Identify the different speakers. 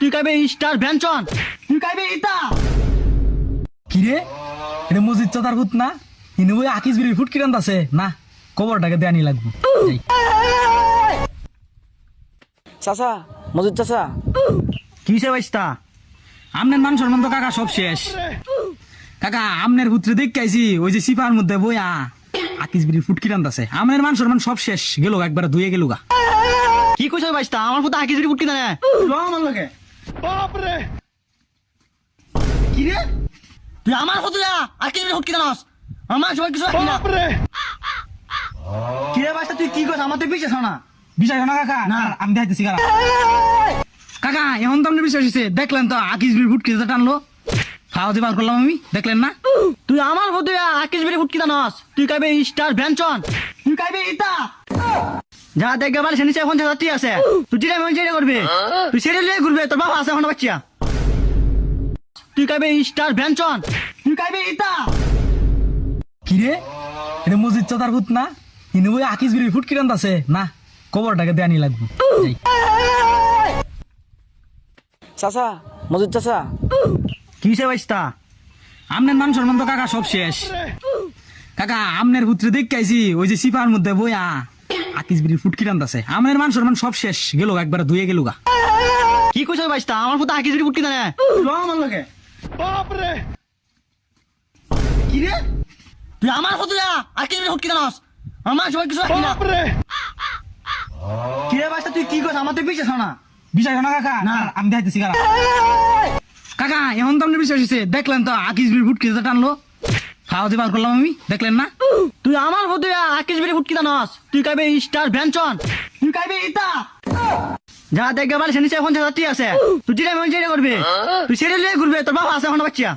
Speaker 1: তুই স্টার ভ্যানচন? তুই ইতা?
Speaker 2: কিরে? এটা মসজিদ চাতার ভূত না? ইনু বই আকিস বিড়ির ফুট কিরান আছে না কবরটাকে দেয়ানি লাগবো।
Speaker 3: চাচা চাচা?
Speaker 1: বাইস্তা
Speaker 2: আমনের মান সম্মান তো কাকা সব শেষ। কাকা আমনের পুত্রে দেখাইছি ওই যে সিপার মধ্যে বইয়া আকিস বিড়ির ফুট কিরান আছে আমনের মান সম্মান সব শেষ। গেল একবার ধুয়ে গেল গা।
Speaker 1: কি কইছ বাইস্তা আমার পুতা হাকিস বুটকি না
Speaker 2: ল আমার লগে।
Speaker 1: কি রে তুই আমার যা না আমার সবাই কিছু রাখি না। কি রে তুই কি বিশ্বাস না।
Speaker 2: না কাকা?
Speaker 1: না।
Speaker 2: আমি দেখাইতেছি কাকা কাকা এখন তো আপনি বিশ্বাস হয়েছে। দেখলেন তো আকিস বিড়ির ফুট কিরাতে টানলো। খাওয়া দিয়ে বার করলাম আমি। দেখলেন না?
Speaker 1: তুই আমার কত যা হাকিস বুটকি না তুই খাইবে স্টার ভ্যানচন। তুই খাইবে ইতা যা দেখ গেবার সে নিচে এখন আছে। তুই যেটা মন যেটা করবে। তুই সেটা লিয়ে ঘুরবে তোর বাবা আছে এখন বাচ্চা। তুই স্টার ভ্যানচন তুই ইতা
Speaker 2: কিরে? এটা মসজিদ চাতার ভূত না? ইনু বই আকিস ফুট কিরান আছে না কবরটাকে দেয়ানি লাগবো।
Speaker 3: চাচা মজুদ চাচা।
Speaker 1: কিসে বাইস্তা?
Speaker 2: আমনের মান সম্মান তো কাকা সব শেষ। কাকা আমনের পুত্রে দেখাইছি ওই যে সিপার মধ্যে বইয়া আকিস বিড়ির ফুট কিরান আছে আমনের মান সম্মান সব শেষ গেল একবার ধুয়ে গেল গা।
Speaker 1: কি কইছ বাইস্তা আমার পুতা হাকিস বুটকি না
Speaker 2: আমার লগে।
Speaker 1: কি রে? তুই আমার কত যা হাকিস বুটকি না আমার সবাই কিছু রাখি না। কি রে বাইস্তা তুই কি কইছ? আমাদের বিশ্বাস না।
Speaker 2: বিষয় না কাকা?
Speaker 1: না।
Speaker 2: আমি দেখাইতেছি কাকা। কাকা এখন তো আপনি বিশ্বাস হয়েছে দেখলেন তো আকিস বিড়ির ফুট কিরাতে টানলো? খাওয়া দিয়ে বার করলাম আমি দেখলেন না?
Speaker 1: তুই আমার কত যা হাকিস বুটকি না তুই খাইবে স্টার ভ্যানচন। তুই খাইবে ইতা যা দেখবে গেবার সে নিচে এখন আছে। তুই যেটা মন যেটা করবে। তুই সেটা ঘুরবে তোর বাবা আছে এখন বাচ্চা।